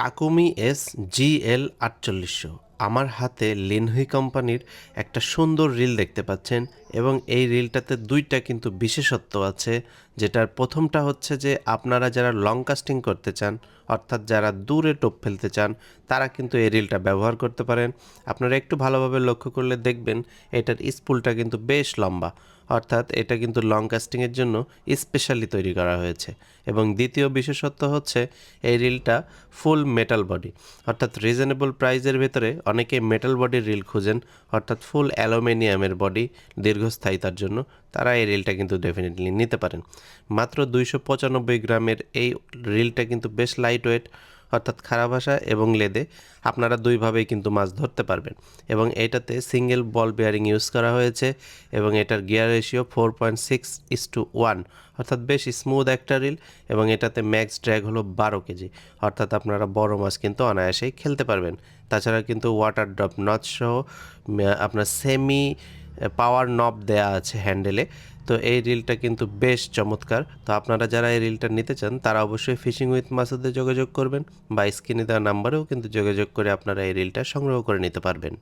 Takumi S GL আটচল্লিশশো। আমার হাতে লিনহুই কোম্পানির একটা সুন্দর রিল দেখতে পাচ্ছেন এবং এই রিলটাতে দুইটা কিন্তু বিশেষত্ব আছে, যেটার প্রথমটা হচ্ছে যে আপনারা যারা লং কাস্টিং করতে চান, অর্থাৎ যারা দূরে টোপ ফেলতে চান, তারা কিন্তু এই রিলটা ব্যবহার করতে পারেন। আপনারা একটু ভালোভাবে লক্ষ্য করলে দেখবেন এটার স্পুলটা কিন্তু বেশ লম্বা। অর্থাৎ এটা কিন্তু লং কাস্টিংয়ের জন্য স্পেশালি তৈরি করা হয়েছে। এবং দ্বিতীয় বিশেষত্ব হচ্ছে এই রিলটা ফুল মেটাল বডি অর্থাৎ রিজনেবল প্রাইজের ভেতরে অনেকে মেটাল বডির রিল খুঁজেন, অর্থাৎ ফুল অ্যালুমিনিয়ামের বডি দীর্ঘস্থায়িতার জন্য তারা এই রিলটা কিন্তু ডেফিনেটলি নিতে পারেন। মাত্র দুইশো পঁচানব্বই গ্রামের এই রিলটা কিন্তু বেশ লাইট ওয়েট অর্থাৎ খারাপ ভাষা এবং লেদে আপনারা দুইভাবেই কিন্তু মাছ ধরতে পারবেন। এবং এটাতে সিঙ্গেল বল বেয়ারিং ইউজ করা হয়েছে এবং এটার gear ratio four point six is to one অর্থাৎ বেশ স্মুথ একটা রিল এবং এটাতে ম্যাক্স ড্র্যাগ হলো বারো কেজি। অর্থাৎ আপনারা বড় মাছ কিন্তু অনায়াসেই খেলতে পারবেন। তাছাড়া কিন্তু ওয়াটার ড্রপ নচ সহ আপনার সেমি পাওয়ার নব দেয়া আছে হ্যান্ডেলে তো এই রিলটা কিন্তু বেশ চমৎকার। তো আপনারা যারা এই রিলটা নিতে চান, তারা অবশ্যই ফিশিং উইথ মাসুদে যোগাযোগ করবেন বা স্ক্রিনে দেওয়া নাম্বারেও কিন্তু যোগাযোগ করে আপনারা এই রিলটা সংগ্রহ করে নিতে পারবেন।